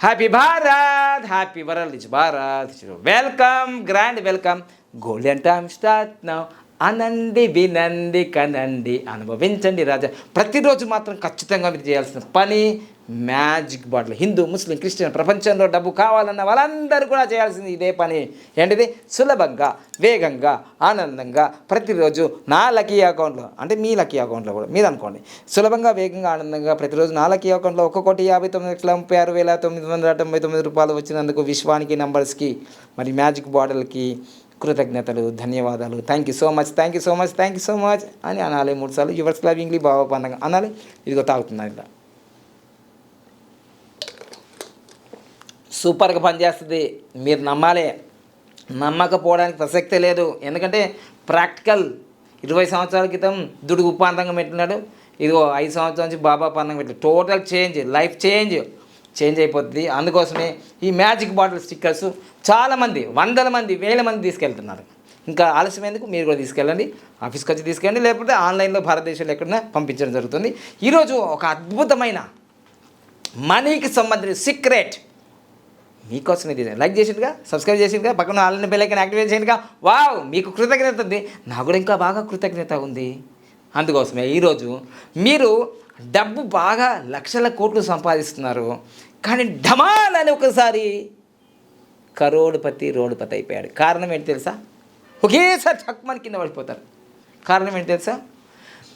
Happy Bharat happy world is Bharat welcome grand welcome golden time start now అనండి వినండి కనండి అనుభవించండి రాజా ప్రతిరోజు మాత్రం ఖచ్చితంగా మీరు చేయాల్సిన పని magic bottle. Hindu Muslim Christian ప్రపంచంలో డబ్బు కావాలన్న వాళ్ళందరూ కూడా చేయాల్సింది ఇదే పని. ఏంటిది? సులభంగా వేగంగా ఆనందంగా ప్రతిరోజు నా లక్కీ అకౌంట్లో అంటే మీ లక్కీ అకౌంట్లో కూడా మీద అనుకోండి సులభంగా వేగంగా ఆనందంగా ప్రతిరోజు నా లక్కీ అకౌంట్లో ఒక్క కోటి యాభై తొమ్మిది లక్షల ముప్పై ఆరు వేల తొమ్మిది వందల తొంభై తొమ్మిది రూపాయలు వచ్చినందుకు విశ్వానికి నంబర్స్కి మరి మ్యాజిక్ బాటిల్కి కృతజ్ఞతలు ధన్యవాదాలు. Thank you so much thank you so much thank you so much అని అనాలి మూడు సార్లు యువర్స్ లవింగ్లీ బాబా పండగ అనాలి. ఇదిగో తాగుతున్నాను ఇలా. సూపర్గా పనిచేస్తుంది. మీరు నమ్మాలి. నమ్మకపోవడానికి ప్రసక్తే లేదు. ఎందుకంటే ప్రాక్టికల్ ఇరవై సంవత్సరాల క్రితం దుడుగు ఉపాంతంగా పెట్టినాడు. ఇదిగో ఐదు సంవత్సరాల నుంచి బాబా పందంగా పెట్టి total change life change change అయిపోతుంది. అందుకోసమే ఈ మ్యాజిక్ బాటిల్ స్టిక్కర్స్ చాలామంది వందల మంది వేల మంది తీసుకెళ్తున్నారు. ఇంకా ఆలస్యమేందుకు మీరు కూడా తీసుకెళ్ళండి. ఆఫీస్కి వచ్చి తీసుకెళ్ళండి. లేకపోతే ఆన్లైన్లో భారతదేశంలో ఎక్కడైనా పంపించడం జరుగుతుంది. ఈరోజు ఒక అద్భుతమైన మనీకి సంబంధించిన సీక్రెట్ మీకోసమే తీసాను లైక్ చేసిందిగా సబ్స్క్రైబ్ చేసిందిగా పక్కన ఆన్లైన్ బెల్లైకన్ యాక్టివేట్ చేయండిగా వావ్ మీకు కృతజ్ఞత ఉంది. నాకు కూడా ఇంకా బాగా కృతజ్ఞత ఉంది. అందుకోసమే ఈరోజు మీరు డబ్బు బాగా లక్షల కోట్లు సంపాదిస్తున్నారు. కానీ ఢమాల్ అని ఒకసారి కరోడుపతి రోడ్డుపతి అయిపోయాడు. కారణం ఏంటి తెలుసా? ఒకేసారి చక్మని కింద పడిపోతారు. కారణం ఏంటి తెలుసా?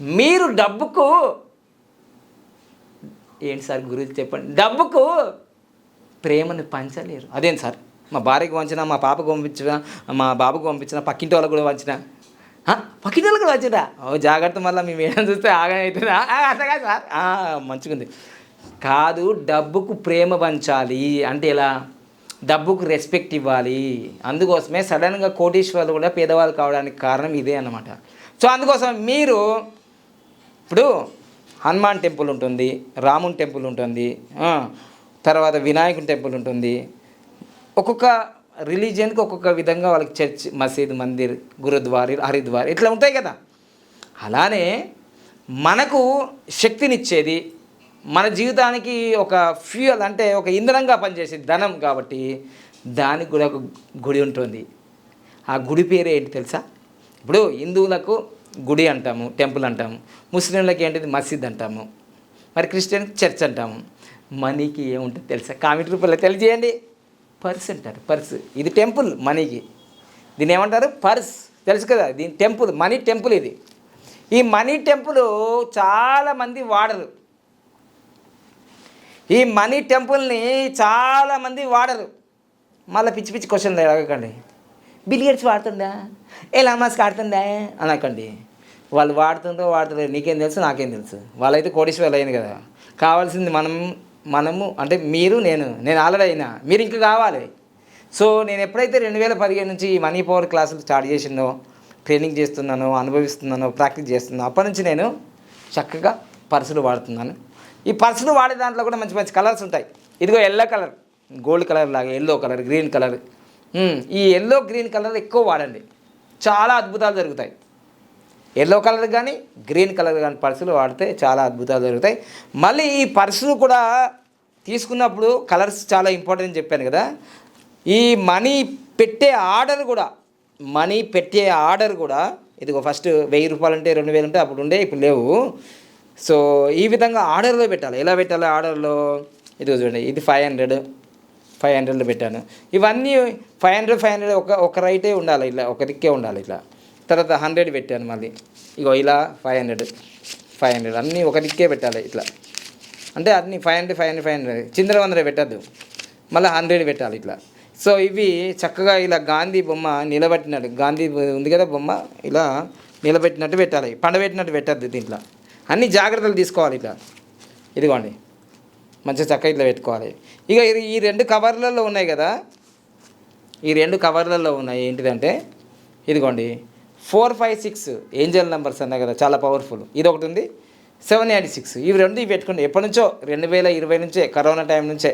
మీరు డబ్బుకు ఏంటి సార్ గురించి చెప్పండి? డబ్బుకు ప్రేమను పంచలేరు. అదేం సార్? మా భార్యకు వంచిన మా పాపకు పంపించిన మా బాబుకు పంపించిన పక్కింటి వాళ్ళకు కూడా వంచిన పక్కింటి వాళ్ళకు కూడా వంచిన ఓ జాగ్రత్త మళ్ళీ మీ మేడం చూస్తే ఆగా అవుతుందా? కాదు సార్. మంచిగుంది. కాదు డబ్బుకు ప్రేమ పంచాలి. అంటే ఎలా? డబ్బుకు రెస్పెక్ట్ ఇవ్వాలి. అందుకోసమే సడన్గా కోటీశ్వర్లు కూడా పేదవాళ్ళు కావడానికి కారణం ఇదే అన్నమాట. సో అందుకోసం మీరు ఇప్పుడు హనుమాన్ టెంపుల్ ఉంటుంది రాముని టెంపుల్ ఉంటుంది తర్వాత వినాయకుని టెంపుల్ ఉంటుంది. ఒక్కొక్క రిలీజియన్కి ఒక్కొక్క విధంగా వాళ్ళకి చర్చ్ మసీద్ మందిర్ గురుద్వారి హరిద్వార్ ఇట్లా ఉంటాయి కదా. అలానే మనకు శక్తినిచ్చేది మన జీవితానికి ఒక ఫ్యూయల్ అంటే ఒక ఇంధనంగా పనిచేసేది ధనం కాబట్టి దానికి కూడా ఒక గుడి ఉంటుంది. ఆ గుడి పేరు ఏంటి తెలుసా? ఇప్పుడు హిందువులకు గుడి అంటాము టెంపుల్ అంటాము ముస్లింలకు ఏంటిది? మసీద్ అంటాము. మరి క్రిస్టియన్ చర్చ్ అంటాము. మనీకి ఏముంటుంది తెలుసా? కామెంట్ రూపంలో తెలియజేయండి. పర్స్ అంటారు పర్స్. ఇది టెంపుల్ మనీకి. దీన్ని ఏమంటారు? పర్స్. తెలుసు కదా? దీని టెంపుల్ మనీ టెంపుల్ ఇది. ఈ మనీ టెంపుల్ చాలామంది వాడరు. ఈ మనీ టెంపుల్ని చాలామంది వాడరు. మళ్ళీ పిచ్చి పిచ్చి క్వశ్చన్లు అడగకండి. బిలియర్స్ వాడుతుందా? ఎలా మాస్క్ ఆడుతుందా? అనకండి. వాళ్ళు వాడుతుందో వాడుతుందో నీకేం తెలుసు నాకేం తెలుసు. వాళ్ళైతే కోటీశ్వర్లు అయింది కదా. కావాల్సింది మనం మనము అంటే మీరు నేను నేను ఆల్రెడీ అయినా మీరు ఇంకా కావాలి. సో నేను ఎప్పుడైతే రెండు వేల పదిహేను నుంచి ఈ మనీ పవర్ క్లాసులు స్టార్ట్ చేసిందో ట్రైనింగ్ చేస్తున్నానో అనుభవిస్తున్నానో ప్రాక్టీస్ చేస్తున్నానో అప్పటి నుంచి నేను చక్కగా పర్సులు వాడుతున్నాను. ఈ పర్సులు వాడే దాంట్లో కూడా మంచి మంచి కలర్స్ ఉంటాయి. ఇదిగో ఎల్లో కలర్ గోల్డ్ కలర్ లాగా ఎల్లో కలర్ గ్రీన్ కలర్ ఈ ఎల్లో గ్రీన్ కలర్ ఎక్కువ వాడండి. చాలా అద్భుతాలు జరుగుతాయి. ఎల్లో కలర్ కానీ గ్రీన్ కలర్ కానీ పర్సులు వాడితే చాలా అద్భుతాలు జరుగుతాయి. మళ్ళీ ఈ పర్సులు కూడా తీసుకున్నప్పుడు కలర్స్ చాలా ఇంపార్టెంట్ చెప్పాను కదా. ఈ మనీ పెట్టే ఆర్డర్ కూడా మనీ పెట్టే ఆర్డర్ కూడా ఇదిగో ఫస్ట్ వెయ్యి రూపాయలు అంటే రెండు వేలు ఉంటే అప్పుడు ఉండే ఇప్పుడు లేవు. సో ఈ విధంగా ఆర్డర్లో పెట్టాలి. ఎలా పెట్టాలి ఆర్డర్లో? ఇదిగో చూడండి ఇది ఫైవ్ హండ్రెడ్ ఫైవ్ హండ్రెడ్లో పెట్టాను. ఇవన్నీ ఫైవ్ హండ్రెడ్ ఫైవ్ హండ్రెడ్ ఒక ఒక రైటే ఉండాలి ఇలా ఒక దిక్కే ఉండాలి ఇట్లా. తర్వాత హండ్రెడ్ పెట్టాను మళ్ళీ. ఇగో ఇలా ఫైవ్ హండ్రెడ్ ఫైవ్ హండ్రెడ్ అన్నీ ఒక దిక్కే పెట్టాలి ఇట్లా. అంటే అన్ని five hundred five hundred five hundred చిందర వందర పెట్టద్దు. మళ్ళీ హండ్రెడ్ పెట్టాలి ఇట్లా. సో ఇవి చక్కగా ఇలా గాంధీ బొమ్మ నిలబెట్టినట్టు గాంధీ ఉంది కదా బొమ్మ? ఇలా నిలబెట్టినట్టు పెట్టాలి. పండబెట్టినట్టు పెట్టద్దు దీంట్లో. అన్ని జాగ్రత్తలు తీసుకోవాలి ఇట్లా. ఇదిగోండి. మంచిగా చక్కగా ఇట్లా పెట్టుకోవాలి. ఇక ఈ రెండు కవర్లలో ఉన్నాయి కదా? ఈ రెండు కవర్లలో ఉన్నాయి. ఏంటిదంటే ఇదిగోండి. Four five six angel numbers అన్నాయి కదా చాలా పవర్ఫుల్ ఇది ఒకటి ఉంది. Seven eighty six. ఇవి రెండు ఇవి పెట్టుకోండి. ఎప్పటి నుంచో? రెండు వేల ఇరవై నుంచే కరోనా టైం నుంచే.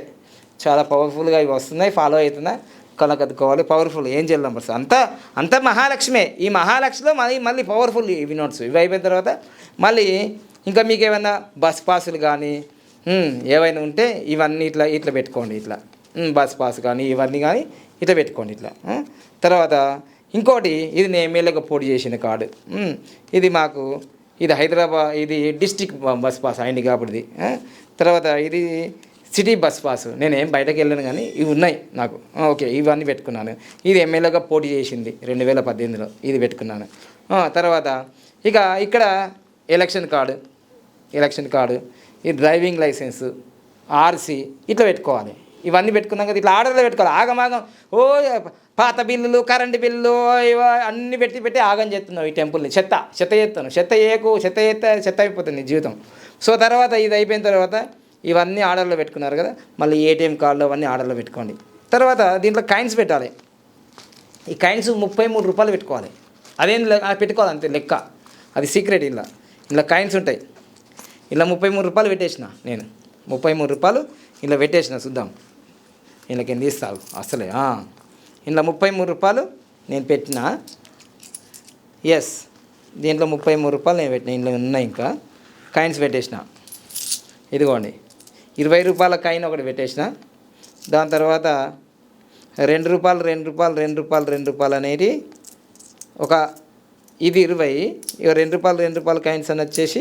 చాలా పవర్ఫుల్గా ఇవి వస్తున్నాయి ఫాలో అవుతున్నాయి. కలకత్తుకోవాలి పవర్ఫుల్ ఏంజల్ నెంబర్స్. అంతా అంతా మహాలక్ష్మే. ఈ మహాలక్ష్మిలో మళ్ళీ మళ్ళీ పవర్ఫుల్ ఇవి నోట్స్ ఇవి అయిపోయిన తర్వాత మళ్ళీ ఇంకా మీకు ఏమైనా బస్ పాసులు కానీ ఏవైనా ఉంటే ఇవన్నీ ఇట్లా ఇట్లా పెట్టుకోండి ఇట్లా. బస్ పాస్ కానీ ఇవన్నీ కానీ ఇట్లా పెట్టుకోండి ఇట్లా. తర్వాత ఇంకోటి ఇది నేను ఎమ్మెల్యేగా పోటీ చేసిన కార్డు. ఇది మాకు ఇది హైదరాబాద్ ఇది డిస్టిక్ బస్ పాస్ అయింది కాబట్టి. తర్వాత ఇది సిటీ బస్ పాస్. నేను బయటకు వెళ్ళాను కానీ ఇవి ఉన్నాయి నాకు. ఓకే ఇవన్నీ పెట్టుకున్నాను. ఇది ఎమ్మెల్యేగా పోటీ చేసింది రెండు వేల పద్దెనిమిదిలో. ఇది పెట్టుకున్నాను. తర్వాత ఇక ఇక్కడ ఎలక్షన్ కార్డు. ఎలక్షన్ కార్డు ఈ డ్రైవింగ్ లైసెన్స్ ఆర్సీ ఇట్లా పెట్టుకోవాలి. ఇవన్నీ పెట్టుకున్నాక ఇట్లా ఆర్డర్లో పెట్టుకోవాలి. ఆగమాగం ఓ పాత బిల్లులు కరెంటు బిల్లు ఇవ అన్నీ పెట్టి పెట్టి ఆగం చేస్తున్నావు ఈ టెంపుల్ని చెత్త చెత్త చేస్తాను చెత్త చేయకు చెత్త చేస్తే చెత్త అయిపోతుంది జీవితం. సో తర్వాత ఇది అయిపోయిన తర్వాత ఇవన్నీ ఆర్డర్లో పెట్టుకున్నారు కదా మళ్ళీ ఏటీఎం కార్డులు అవన్నీ ఆర్డర్లో పెట్టుకోండి. తర్వాత దీంట్లో కాయిన్స్ పెట్టాలి. ఈ కాయిన్స్ ముప్పై మూడు రూపాయలు పెట్టుకోవాలి. అదేం పెట్టుకోవాలి అంతే లెక్క. అది సీక్రెట్ ఇలా ఇలా కాయిన్స్ ఉంటాయి. ఇలా ముప్పై మూడు రూపాయలు పెట్టేసిన నేను. ముప్పై మూడు రూపాయలు ఇలా పెట్టేసిన చూద్దాం. వీళ్ళకి ఎన్ని ఇస్తావు అసలే ఇంట్లో ముప్పై మూడు రూపాయలు నేను పెట్టిన. ఎస్ దీంట్లో ముప్పై మూడు రూపాయలు నేను పెట్టిన. ఇందులో ఉన్నాయి ఇంకా. కాయిన్స్ పెట్టేసిన. ఇదిగోండి. ఇరవై రూపాయల కాయిన్ ఒకటి పెట్టేసిన. దాని తర్వాత రెండు రూపాయలు రెండు రూపాయలు రెండు రూపాయలు రెండు రూపాయలు అనేది ఒక ఇది ఇరవై. ఇక రెండు రూపాయలు రెండు రూపాయల కాయిన్స్ అని వచ్చేసి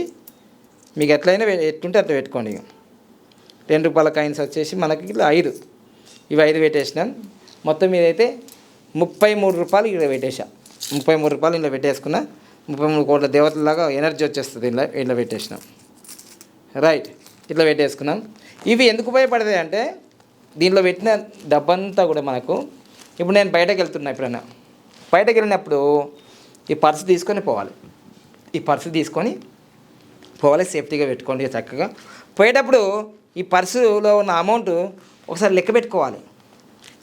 మీకు ఎట్లయినా ఎట్టుంటే అట్లా పెట్టుకోండి ఇక రెండు రూపాయల కాయిన్స్ వచ్చేసి మనకి ఐదు. ఇవి ఐదు పెట్టేసినాను మొత్తం మీదైతే ముప్పై మూడు రూపాయలు ఇక్కడ పెట్టేసా ముప్పై మూడు రూపాయలు ఇంట్లో పెట్టేసుకున్నా. ముప్పై మూడు కోట్ల దేవతలాగా ఎనర్జీ వచ్చేస్తుంది ఇంట్లో ఇంట్లో పెట్టేసినాం. రైట్ ఇట్లా పెట్టేసుకున్నాం. ఇవి ఎందుకు ఉపయోగపడతాయి అంటే దీనిలో పెట్టిన డబ్బంతా కూడా మనకు ఇప్పుడు నేను బయటకు వెళ్తున్నా ఎప్పుడైనా. బయటకు వెళ్ళినప్పుడు ఈ పర్సు తీసుకొని పోవాలి. ఈ పర్సు తీసుకొని పోవాలి సేఫ్టీగా పెట్టుకోండి చక్కగా. పోయేటప్పుడు ఈ పర్సులో ఉన్న అమౌంట్ ఒకసారి లెక్క పెట్టుకోవాలి.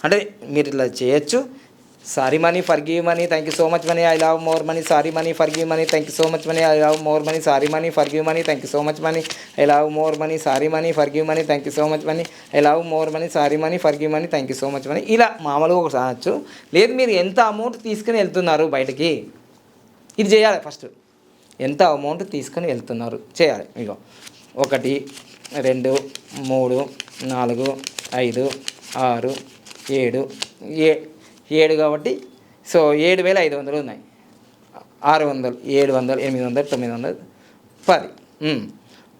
అంటే మీరు ఇట్లా చేయొచ్చు. Sorry money for give money thank you so much money I love more money sorry money for give money thank you so much money I love more money sorry money for give money thank you so much money I love more money sorry money for give money thank you so much money I love more money sorry money for give money thank you so much money ఇలా మామూలుగా ఒకటి అనొచ్చు. లేదు మీరు ఎంత amount తీసుకుని వెళ్తున్నారు బయటికి? ఇది చేయాలి ఫస్ట్. ఎంత అమౌంట్ తీసుకొని వెళ్తున్నారు? చేయాలి. ఇగో. ఒకటి రెండు మూడు నాలుగు ఐదు ఆరు ఏడు ఏ ఏడు కాబట్టి సో ఏడు వేల ఐదు వందలు ఉన్నాయి. ఆరు వందలు ఏడు వందలు ఎనిమిది వందలు తొమ్మిది వందలు పది.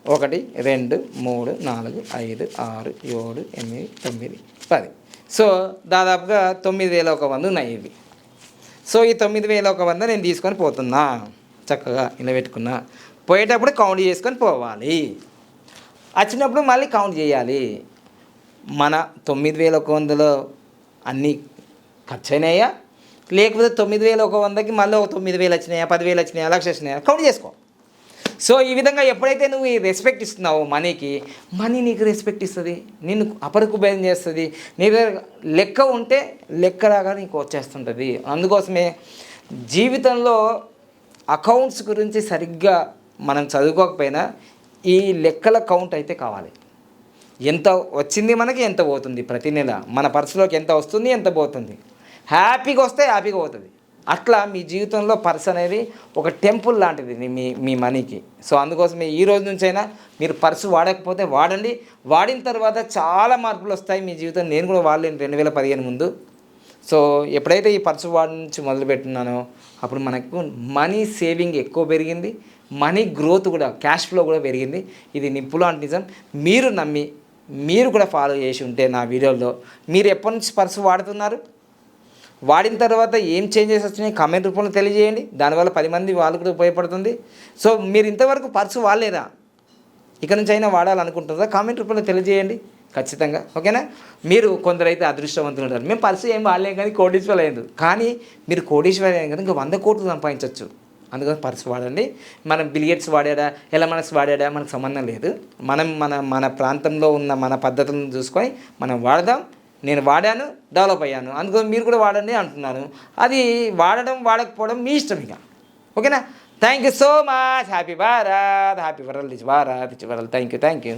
ఒకటి రెండు మూడు నాలుగు ఐదు ఆరు ఏడు ఎనిమిది తొమ్మిది పది. సో దాదాపుగా తొమ్మిది వేల ఒక వంద ఉన్నాయి ఇవి. సో ఈ తొమ్మిది వేల ఒక వంద నేను తీసుకొని పోతున్నా. చక్కగా ఇలా పెట్టుకున్నా పోయేటప్పుడు కౌంట్ చేసుకొని పోవాలి. వచ్చినప్పుడు మళ్ళీ కౌంట్ చేయాలి. మన తొమ్మిది వేల ఒక వందలో అన్నీ ఖర్చు అయినాయా లేకపోతే తొమ్మిది వేల ఒక వందకి మళ్ళీ ఒక తొమ్మిది వేలు వచ్చినాయా పదివేలు వచ్చినాయా లక్ష వచ్చినాయా? కౌంట్ చేసుకో. సో ఈ విధంగా ఎప్పుడైతే నువ్వు ఈ రెస్పెక్ట్ ఇస్తున్నావో మనీకి మనీ నీకు రెస్పెక్ట్ ఇస్తుంది నిన్ను అపరికుబేరం చేస్తుంది నీ దగ్గర లెక్క ఉంటే లెక్కలాగా నీకు వచ్చేస్తుంటుంది. అందుకోసమే జీవితంలో అకౌంట్స్ గురించి సరిగ్గా మనం చదువుకోకపోయినా ఈ లెక్కల కౌంట్ అయితే కావాలి. ఎంత వచ్చింది మనకి ఎంత పోతుంది ప్రతి నెల? మన పర్సులోకి ఎంత వస్తుంది ఎంత పోతుంది? హ్యాపీగా వస్తే హ్యాపీగా పోతుంది. అట్లా మీ జీవితంలో పర్స్ అనేది ఒక టెంపుల్ లాంటిది మీ మీ మనీకి. సో అందుకోసం ఈ రోజు నుంచైనా మీరు పర్సు వాడకపోతే వాడండి. వాడిన తర్వాత చాలా మార్పులు వస్తాయి మీ జీవితం. నేను కూడా వాడలేను రెండు వేల పదిహేను ముందు. సో ఎప్పుడైతే ఈ పర్సు వాడి నుంచి మొదలుపెట్టున్నానో అప్పుడు మనకు మనీ సేవింగ్ ఎక్కువ పెరిగింది మనీ గ్రోత్ కూడా క్యాష్ ఫ్లో కూడా పెరిగింది. ఇది నిప్పు లాంటి నిజం. మీరు నమ్మి మీరు కూడా ఫాలో చేసి ఉంటే నా వీడియోలో మీరు ఎప్పటి నుంచి పర్సు వాడుతున్నారు? వాడిన తర్వాత ఏం చేంజెస్ వచ్చినాయి? కామెంట్ రూపంలో తెలియజేయండి. దానివల్ల పది మంది వాళ్ళు కూడా ఉపయోగపడుతుంది. సో మీరు ఇంతవరకు పర్సు వాడలేదా? ఇక నుంచి అయినా వాడాలనుకుంటుందా కామెంట్ రూపంలో తెలియజేయండి. ఖచ్చితంగా. ఓకేనా? మీరు కొందరైతే అదృష్టవంతులు ఉంటారు. మేము పరిస్థితి ఏం వాడలేం కానీ కోటీశ్వరులు లేదు కానీ మీరు కోటీశ్వరులు అయ్యాం కదా ఇంకా వంద కోట్లు సంపాదించవచ్చు అందుకని పర్సు వాడండి. మనం బిలియట్స్ వాడాడా? ఎలా వాడాడా? మనకు సంబంధం లేదు. మనం మన మన ప్రాంతంలో ఉన్న మన పద్ధతులను చూసుకొని మనం వాడదాం. నేను వాడాను డెవలప్ అయ్యాను. అందుకని మీరు కూడా వాడండి అంటున్నాను అది వాడడం వాడకపోవడం మీ ఇష్టం ఇక. ఓకేనా? Thank you so much happy Bharat happy world each Bharat each world thank you thank you